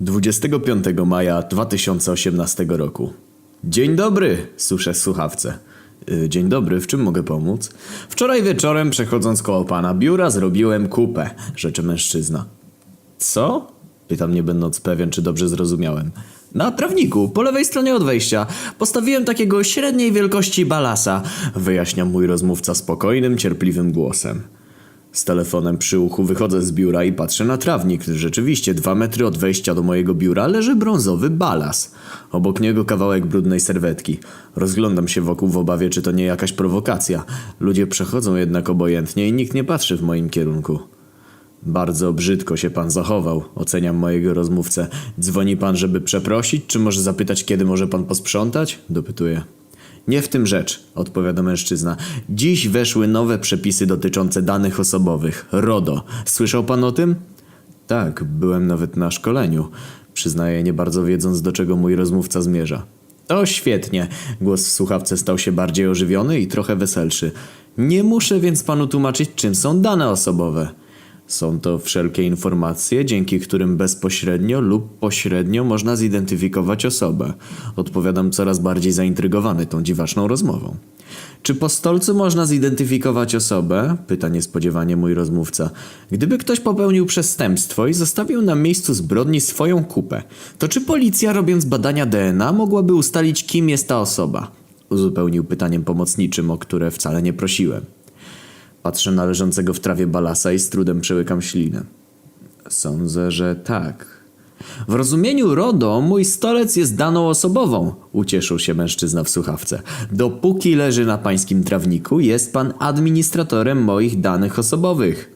25 maja 2018 roku. Dzień dobry, suszę słuchawce. Y, Dzień dobry, w czym mogę pomóc? Wczoraj wieczorem, przechodząc koło pana biura, zrobiłem kupę, rzeczy mężczyzna. Co? Pytam, nie będąc pewien, czy dobrze zrozumiałem. Na trawniku, po lewej stronie od wejścia. Postawiłem takiego średniej wielkości balasa, wyjaśnia mój rozmówca spokojnym, cierpliwym głosem. Z telefonem przy uchu wychodzę z biura i patrzę na trawnik. Rzeczywiście, dwa metry od wejścia do mojego biura leży brązowy balas. Obok niego kawałek brudnej serwetki. Rozglądam się wokół w obawie, czy to nie jakaś prowokacja. Ludzie przechodzą jednak obojętnie i nikt nie patrzy w moim kierunku. Bardzo brzydko się pan zachował, oceniam mojego rozmówcę. Dzwoni pan, żeby przeprosić, czy może zapytać, kiedy może pan posprzątać? Dopytuję. Nie w tym rzecz, odpowiada mężczyzna. Dziś weszły nowe przepisy dotyczące danych osobowych. RODO. Słyszał pan o tym? Tak, byłem nawet na szkoleniu. Przyznaję, nie bardzo wiedząc, do czego mój rozmówca zmierza. To świetnie. Głos w słuchawce stał się bardziej ożywiony i trochę weselszy. Nie muszę więc panu tłumaczyć, czym są dane osobowe. Są to wszelkie informacje, dzięki którym bezpośrednio lub pośrednio można zidentyfikować osobę. Odpowiadam coraz bardziej zaintrygowany tą dziwaczną rozmową. Czy po stolcu można zidentyfikować osobę? Pyta niespodziewanie mój rozmówca. Gdyby ktoś popełnił przestępstwo i zostawił na miejscu zbrodni swoją kupę, to czy policja robiąc badania DNA mogłaby ustalić kim jest ta osoba? Uzupełnił pytaniem pomocniczym, o które wcale nie prosiłem. Patrzę na leżącego w trawie balasa i z trudem przełykam ślinę. Sądzę, że tak. W rozumieniu RODO mój stolec jest daną osobową, ucieszył się mężczyzna w słuchawce. Dopóki leży na pańskim trawniku, jest pan administratorem moich danych osobowych.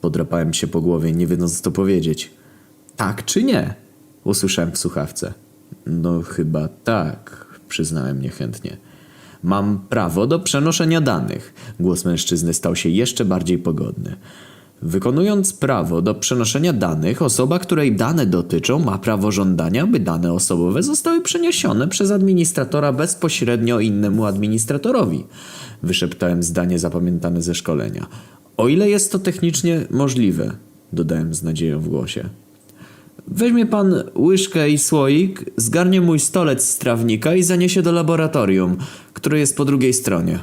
Podrapałem się po głowie, nie wiedząc co powiedzieć. Tak czy nie? Usłyszałem w słuchawce. No chyba tak, przyznałem niechętnie. Mam prawo do przenoszenia danych. Głos mężczyzny stał się jeszcze bardziej pogodny. Wykonując prawo do przenoszenia danych, osoba, której dane dotyczą, ma prawo żądania, by dane osobowe zostały przeniesione przez administratora bezpośrednio innemu administratorowi. Wyszeptałem zdanie zapamiętane ze szkolenia. O ile jest to technicznie możliwe, dodałem z nadzieją w głosie. Weźmie pan łyżkę i słoik, zgarnie mój stolec z trawnika i zaniesie do laboratorium, które jest po drugiej stronie.